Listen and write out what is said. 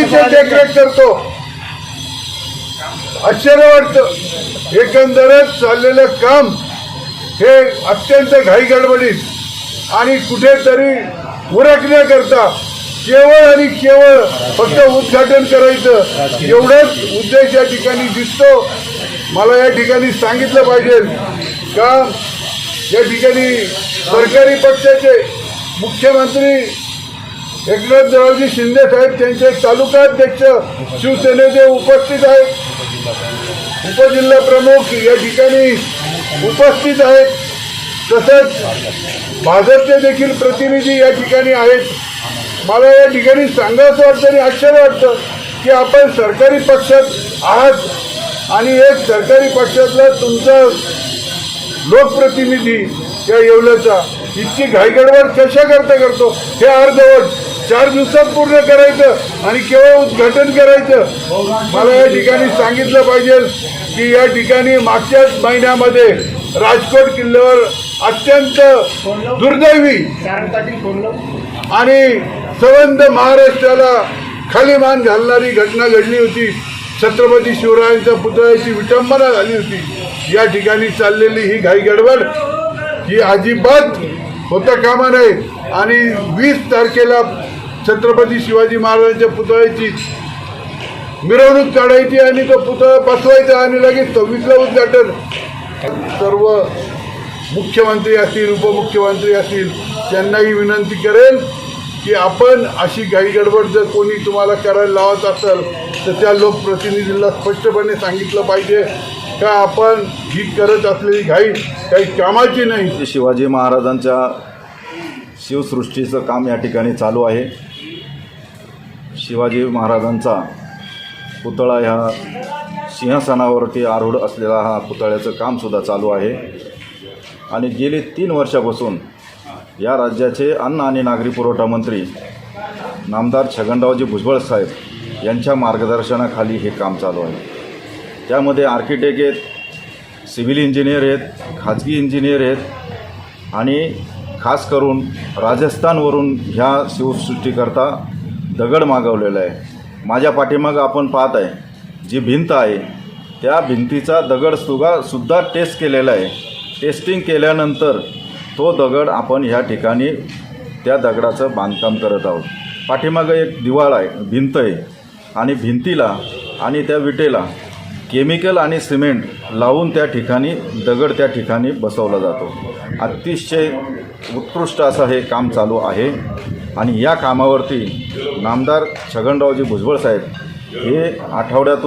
इथे देखरेख करतो. आश्चर्य वाटतं. एकंदरच चाललेलं काम हे अत्यंत घाई गडबडीत आणि कुठेतरी उरकण्याकरता केवळ आणि केवळ फक्त उद्घाटन करायचं एवढंच उद्देश या ठिकाणी दिसतो. मला या ठिकाणी सांगितलं पाहिजे का या ठिकाणी सरकारी पक्षाचे मुख्यमंत्री एकनाथरावजी शिंदे साहेब त्यांचे तालुकाध्यक्ष शिवसेनेचे उपस्थित आहेत. उपजिल्हा प्रमुख या ठिकाणी उपस्थित आहेत. तसंच भाजपचे देखील प्रतिनिधी या ठिकाणी आहेत. मला या ठिकाणी सांगायचं वाटतं आणि आश्चर्य वाटतं की आपण सरकारी पक्षात आहात आणि एक सरकारी पक्षातला तुमचा लोकप्रतिनिधी या येवल्याचा इतकी घाईगडबड कशा करता करतो? हे अर्धवट चार दिवसात पूर्ण करायचं आणि केवळ उद्घाटन करायचं. मला या ठिकाणी सांगितलं पाहिजे की या ठिकाणी मागच्याच महिन्यामध्ये राजकोट किल्ल्यावर अत्यंत दुर्दैवी आणि संबंध महाराष्ट्राला खाली मान घालणारी घटना घडली होती. छत्रपती शिवरायांच्या पुतळ्याची विटंबना झाली होती. या ठिकाणी चाललेली ही घाई गडबड ही अजिबात होता कामा नये. आणि वीस तारखेला छत्रपती शिवाजी महाराजांच्या पुतळ्याची मिरवणूक काढायची आणि तो पुतळा बसवायचा आणि लगेच सव्वीसला उद्घाटन सर्व मुख्यमंत्री असतील उपमुख्यमंत्री असतील त्यांनाही विनंती करेल की आपण अशी घाई गडबड जर कोणी तुम्हाला करायला लावत असेल तर त्या लोकप्रतिनिधींना स्पष्टपणे सांगितलं पाहिजे का आपण ही करत असलेली घाई काही कामाची नाही. शिवाजी महाराजांच्या शिवसृष्टीचं काम या ठिकाणी चालू आहे. शिवाजी महाराजांचा पुतळा ह्या सिंहासनावरती आरूढ असलेला हा पुतळ्याचं कामसुद्धा चालू आहे. आणि गेली तीन वर्षापासून या राज्याचे अन्न आणि नागरी पुरवठा मंत्री नामदार छगनरावजी भुजबळ साहेब यांच्या मार्गदर्शनाखाली हे काम चालू आहे. त्यामध्ये आर्किटेक्ट आहेत सिव्हिल इंजिनियर आहेत खाजगी इंजिनियर आहेत आणि खास करून राजस्थानवरून ह्या शिवसृष्टीकरता दगड मागवलेला आहे. माझ्या पाठीमागं आपण पाहत आहे. जी भिंत आहे त्या भिंतीचा दगड सुगा सुद्धा टेस्ट केलेला आहे. टेस्टिंग केल्यानंतर तो दगड आपण ह्या ठिकाणी त्या दगडाचं बांधकाम करत आहोत. पाठीमागं एक दिवाळ आहे भिंत आहे. आणि भिंतीला आणि त्या विटेला केमिकल आणि सिमेंट लावून त्या ठिकाणी दगड त्या ठिकाणी बसवला जातो. अतिशय उत्कृष्ट असं हे काम चालू आहे. आणि या कामावरती नामदार छगनरावजी भुजबळ साहेब हे आठवड्यातून